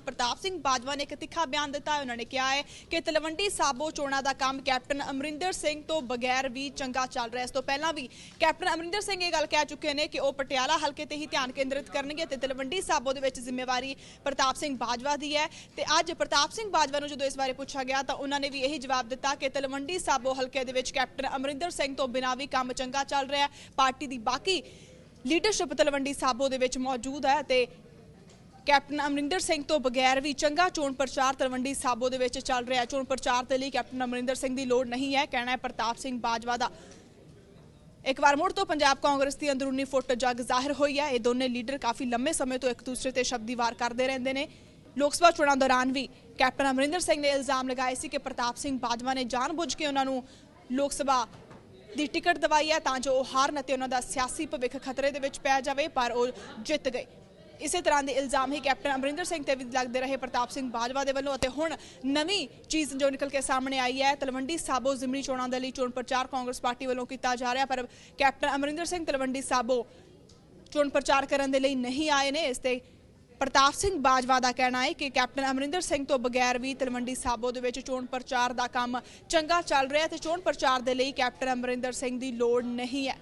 ਪ੍ਰਤਾਪ ਸਿੰਘ ਬਾਜਵਾ ਨੇ ਇੱਕ ਤਿੱਖਾ ਬਿਆਨ ਦਿੱਤਾ ਹੈ। ਉਹਨਾਂ ਨੇ ਕਿਹਾ ਹੈ ਕਿ ਤਲਵੰਡੀ ਸਾਬੋ ਚੋਣਾਂ ਦਾ ਕੰਮ ਕੈਪਟਨ ਅਮਰਿੰਦਰ ਸਿੰਘ ਤੋਂ ਬਗੈਰ ਵੀ ਚੰਗਾ ਚੱਲ ਰਿਹਾ ਇਸ ਤੋਂ ਪਹਿਲਾਂ ਵੀ ਕੈਪਟਨ ਅਮਰਿੰਦਰ ਸਿੰਘ ਇਹ ਗੱਲ ਕਹਿ ਚੁੱਕੇ ਨੇ ਕਿ ਉਹ ਪਟਿਆਲਾ ਹਲਕੇ ਤੇ ਹੀ ਧਿਆਨ ਕੇਂਦਰਿਤ ਕਰਨਗੇ ਤੇ ਤਲਵੰਡੀ ਸਾਬੋ ਦੇ ਵਿੱਚ ਜ਼ਿੰਮੇਵਾਰੀ ਪ੍ਰਤਾਪ ਸਿੰਘ ਬਾਜਵਾ ਦੀ ਹੈ। ਤੇ ਅੱਜ ਪ੍ਰਤਾਪ ਸਿੰਘ ਬਾਜਵਾ ਨੂੰ ਜਦੋਂ ਇਸ ਬਾਰੇ ਪੁੱਛਿਆ ਗਿਆ ਤਾਂ ਉਹਨਾਂ ਨੇ ਵੀ ਇਹੀ ਜਵਾਬ ਦਿੱਤਾ ਕਿ ਤਲਵੰਡੀ ਸਾਬੋ ਹਲਕੇ ਦੇ ਵਿੱਚ ਕੈਪਟਨ ਅਮਰਿੰਦਰ ਸਿੰਘ ਤੋਂ ਬਿਨਾਂ ਵੀ ਕੰਮ ਚੰਗਾ ਚੱਲ ਰਿਹਾ ਪਾਰਟੀ ਦੀ ਬਾਕੀ ਲੀਡਰਸ਼ਿਪ ਤਲਵੰਡੀ ਸਾਬੋ ਦੇ ਵਿੱਚ ਮੌਜੂਦ ਹੈ ਤੇ ਕੈਪਟਨ ਅਮਰਿੰਦਰ ਸਿੰਘ ਤੋਂ ਬਗੈਰ ਵੀ ਚੰਗਾ ਚੋਣ ਪ੍ਰਚਾਰ ਤਲਵੰਡੀ ਸਾਬੋ ਦੇ ਵਿੱਚ ਚੱਲ ਰਿਹਾ ਹੈ। ਚੋਣ ਪ੍ਰਚਾਰ ਦੇ ਲਈ ਕੈਪਟਨ ਅਮਰਿੰਦਰ ਸਿੰਘ ਦੀ ਲੋੜ ਨਹੀਂ ਹੈ। ਕਹਿਣਾ ਹੈ ਪ੍ਰਤਾਪ ਸਿੰਘ ਬਾਜਵਾ ਦਾ। ਇੱਕ ਵਾਰ ਮੁੜ ਤੋਂ ਪੰਜਾਬ ਕਾਂਗਰਸ ਦੀ ਅੰਦਰੂਨੀ ਫੁੱਟ ਜਗ ਜ਼ਾਹਿਰ ਹੋਈ ਹੈ। ਇਹ ਦੋਨੇ ਲੀਡਰ ਕਾਫੀ ਲੰਮੇ ਸਮੇਂ ਤੋਂ ਇੱਕ ਦੂਸਰੇ ਤੇ ਸ਼ਬਦੀ ਵਾਰ ਕਰਦੇ ਰਹਿੰਦੇ ਨੇ। ਲੋਕ ਸਭਾ ਚੋਣਾਂ ਦੌਰਾਨ ਵੀ ਕੈਪਟਨ ਅਮਰਿੰਦਰ ਸਿੰਘ ਨੇ ਇਲਜ਼ਾਮ ਲਗਾਏ ਸੀ ਕਿ ਪ੍ਰਤਾਪ ਸਿੰਘ ਬਾਜਵਾ ਨੇ ਜਾਣਬੁੱਝ ਕੇ ਉਹਨਾਂ ਨੂੰ ਲੋਕ ਸਭਾ ਦੀ ਟਿਕਟ ਦਵਾਈ ਹੈ ਤਾਂ ਜੋ ਉਹ ਹਾਰਨ ਅਤੇ ਉਹਨਾਂ ਦਾ ਸਿਆਸੀ ਭਵਿੱਖ ਖਤਰੇ ਦੇ ਵਿੱਚ ਪੈ ਜਾਵੇ, ਪਰ ਉਹ ਜਿੱਤ ਗਏ। ਇਸੇ ਤਰ੍ਹਾਂ ਦੇ ਇਲਜ਼ਾਮ ਹੀ ਕੈਪਟਨ ਅਮਰਿੰਦਰ ਸਿੰਘ ਤੇ ਵੀ ਲੱਗਦੇ ਰਹੇ ਪ੍ਰਤਾਪ ਸਿੰਘ ਬਾਜਵਾ ਦੇ ਵੱਲੋਂ ਅਤੇ ਹੁਣ ਨਵੀਂ ਚੀਜ਼ ਜੋ ਨਿਕਲ ਕੇ ਸਾਹਮਣੇ ਆਈ ਹੈ, ਤਲਵੰਡੀ ਸਾਬੋ ਜ਼ਿਮਨੀ ਚੋਣਾਂ ਦੇ ਲਈ ਚੋਣ ਪ੍ਰਚਾਰ ਕਾਂਗਰਸ ਪਾਰਟੀ ਵੱਲੋਂ ਕੀਤਾ ਜਾ ਰਿਹਾ, ਪਰ ਕੈਪਟਨ ਅਮਰਿੰਦਰ ਸਿੰਘ ਤਲਵੰਡੀ ਸਾਬੋ ਚੋਣ ਪ੍ਰਚਾਰ ਕਰਨ ਦੇ ਲਈ ਨਹੀਂ ਆਏ ਨੇ। ਇਸ ਤੇ ਪ੍ਰਤਾਪ ਸਿੰਘ ਬਾਜਵਾ ਦਾ ਕਹਿਣਾ ਹੈ ਕਿ ਕੈਪਟਨ ਅਮਰਿੰਦਰ ਸਿੰਘ ਤੋਂ ਬਗੈਰ ਵੀ ਤਲਵੰਡੀ ਸਾਬੋ ਦੇ ਵਿੱਚ ਚੋਣ ਪ੍ਰਚਾਰ ਦਾ ਕੰਮ ਚੰਗਾ ਚੱਲ ਰਿਹਾ ਹੈ ਤੇ ਚੋਣ ਪ੍ਰਚਾਰ ਦੇ ਲਈ ਕੈਪਟਨ ਅਮਰਿੰਦਰ ਸਿੰਘ ਦੀ ਲੋੜ ਨਹੀਂ ਹੈ।